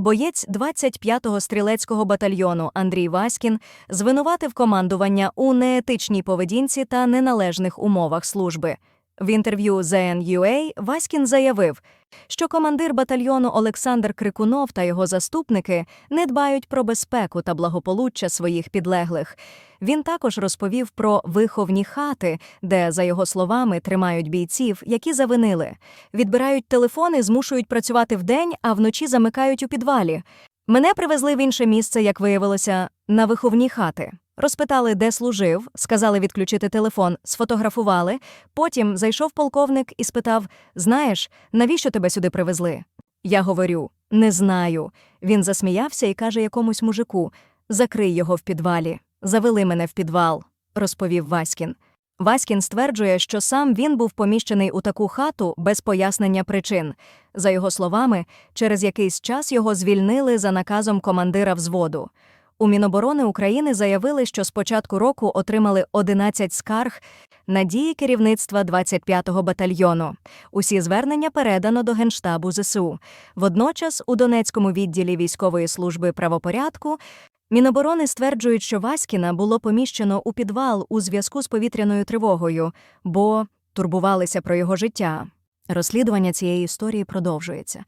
Боєць 25-го стрілецького батальйону Андрій Васькін звинуватив командування у неетичній поведінці та неналежних умовах служби. В інтерв'ю ZNUA Васькін заявив, що командир батальйону Олександр Крикунов та його заступники не дбають про безпеку та благополуччя своїх підлеглих. Він також розповів про виховні хати, де, за його словами, тримають бійців, які завинили. Відбирають телефони, змушують працювати вдень, а вночі замикають у підвалі. Мене привезли в інше місце, як виявилося, на виховні хати. Розпитали, де служив, сказали відключити телефон, сфотографували. Потім зайшов полковник і спитав: Знаєш, навіщо тебе сюди привезли? Я говорю: Не знаю. Він засміявся і каже якомусь мужику: Закрий його в підвалі. Завели мене в підвал, розповів Васькін. Васькін стверджує, що сам він був поміщений у таку хату без пояснення причин. За його словами, через якийсь час його звільнили за наказом командира взводу. У Міноборони України заявили, що з початку року отримали 11 скарг на дії керівництва 25-го батальйону. Усі звернення передано до Генштабу ЗСУ. Водночас у Донецькому відділі військової служби правопорядку Міноборони стверджують, що Васькіна було поміщено у підвал у зв'язку з повітряною тривогою, бо турбувалися про його життя. Розслідування цієї історії продовжується.